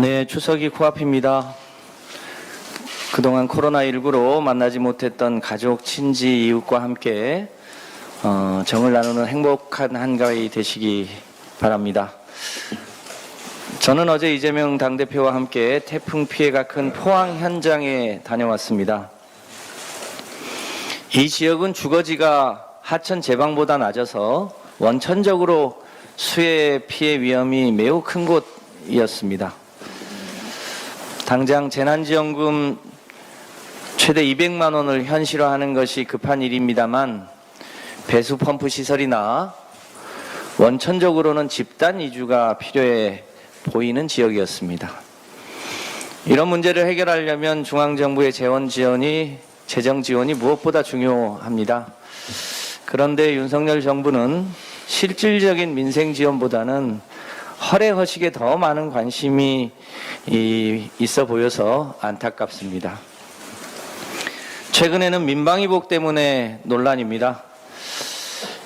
네, 추석이 코앞입니다. 그동안 코로나19로 만나지 못했던 가족, 친지, 이웃과 함께 어, 정을 나누는 행복한 한가위 되시기 바랍니다. 저는 어제 이재명 당대표와 함께 태풍 피해가 큰 포항 현장에 다녀왔습니다. 이 지역은 주거지가 하천 제방보다 낮아서 원천적으로 수해 피해 위험이 매우 큰 곳이었습니다. 당장 재난지원금 최대 200만 원을 현실화하는 것이 급한 일입니다만 배수 펌프 시설이나 원천적으로는 집단 이주가 필요해 보이는 지역이었습니다. 이런 문제를 해결하려면 중앙정부의 재원 지원이 재정 지원이 무엇보다 중요합니다. 그런데 윤석열 정부는 실질적인 민생 지원보다는 허례허식에 더 많은 관심이 이- 있어 보여서 안타깝습니다. 최근에는 민방위복 때문에 논란입니다.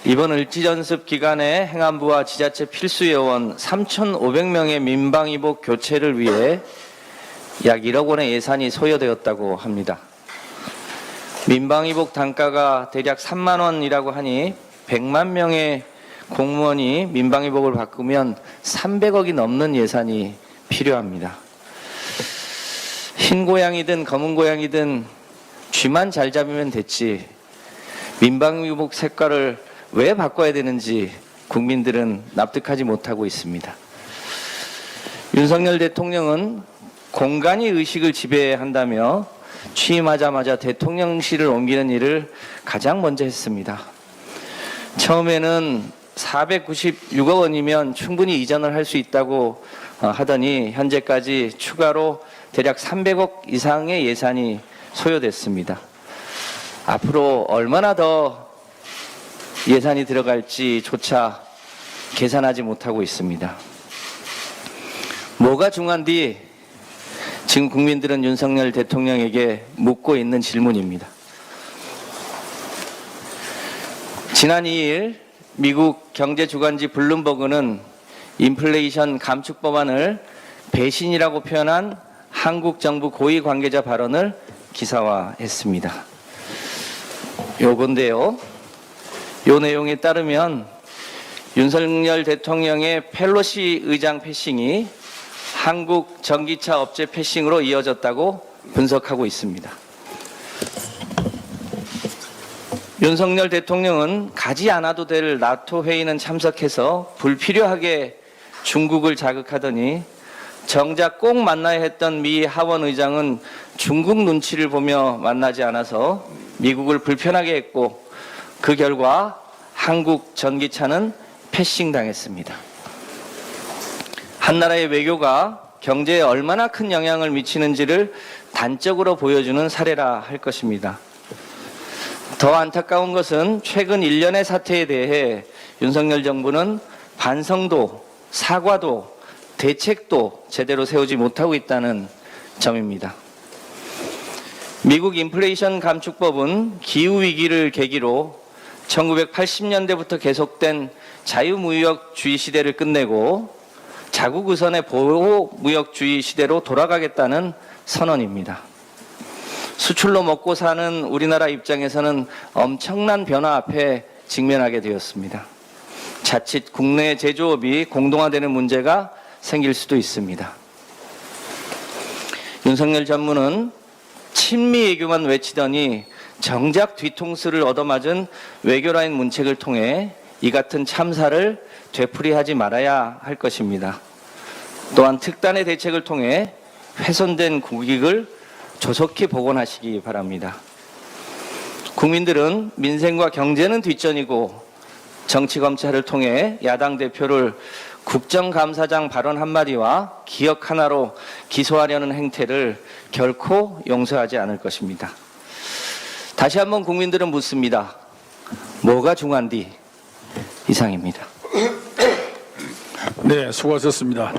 이번 을지연습 기간에 행안부와 지자체 필수 요원 3,500명의 민방위복 교체를 위해 약 1억 원의 예산이 소요되었다고 합니다. 민방위복 단가가 대략 3만 원이라고 하니 100만 명의 공무원이 민방위복을 바꾸면 300억이 넘는 예산이 필요합니다. 흰 고양이든 검은 고양이든 쥐만 잘 잡으면 됐지 민방위복 색깔을 왜 바꿔야 되는지 국민들은 납득하지 못하고 있습니다. 윤석열 대통령은 공간이 의식을 지배한다며 취임하자마자 대통령실을 옮기는 일을 가장 먼저 했습니다. 처음에는 496억 원이면 충분히 이전을 할 수 있다고 어, 하더니 현재까지 추가로 대략 300억 이상의 예산이 소요됐습니다. 앞으로 얼마나 더 예산이 들어갈지조차 계산하지 못하고 있습니다. 뭐가 중요한디 지금 국민들은 윤석열 대통령에게 묻고 있는 질문입니다. 지난 2일 미국 경제 주간지 블룸버그는 인플레이션 감축 법안을 배신이라고 표현한 한국 정부 고위 관계자 발언을 기사화했습니다. 요건데요. 요 내용에 따르면 윤석열 대통령의 펠로시 의장 패싱이 한국 전기차 업체 패싱으로 이어졌다고 분석하고 있습니다. 윤석열 대통령은 가지 않아도 될 나토 회의는 참석해서 불필요하게 중국을 자극하더니 정작 꼭 만나야 했던 미 하원 의장은 중국 눈치를 보며 만나지 않아서 미국을 불편하게 했고 그 결과 한국 전기차는 패싱 당했습니다. 한 나라의 외교가 경제에 얼마나 큰 영향을 미치는지를 단적으로 보여주는 사례라 할 것입니다. 더 안타까운 것은 최근 일련의 사태에 대해 윤석열 정부는 반성도, 사과도, 대책도 제대로 세우지 못하고 있다는 점입니다. 미국 인플레이션 감축법은 기후위기를 계기로 1980년대부터 계속된 자유무역주의 시대를 끝내고 자국 우선의 보호무역주의 시대로 돌아가겠다는 선언입니다. 수출로 먹고 사는 우리나라 입장에서는 엄청난 변화 앞에 직면하게 되었습니다. 자칫 국내 제조업이 공동화되는 문제가 생길 수도 있습니다. 윤석열 전무는 친미 외교만 외치더니 정작 뒤통수를 얻어맞은 외교라인 문책을 통해 이 같은 참사를 되풀이하지 말아야 할 것입니다. 또한 특단의 대책을 통해 훼손된 국익을 조속히 복원하시기 바랍니다. 국민들은 민생과 경제는 뒷전이고 정치 검찰을 통해 야당 대표를 국정감사장 발언 한마디와 기억 하나로 기소하려는 행태를 결코 용서하지 않을 것입니다. 다시 한번 국민들은 묻습니다. 뭐가 중요한디? 이상입니다. 네, 수고하셨습니다.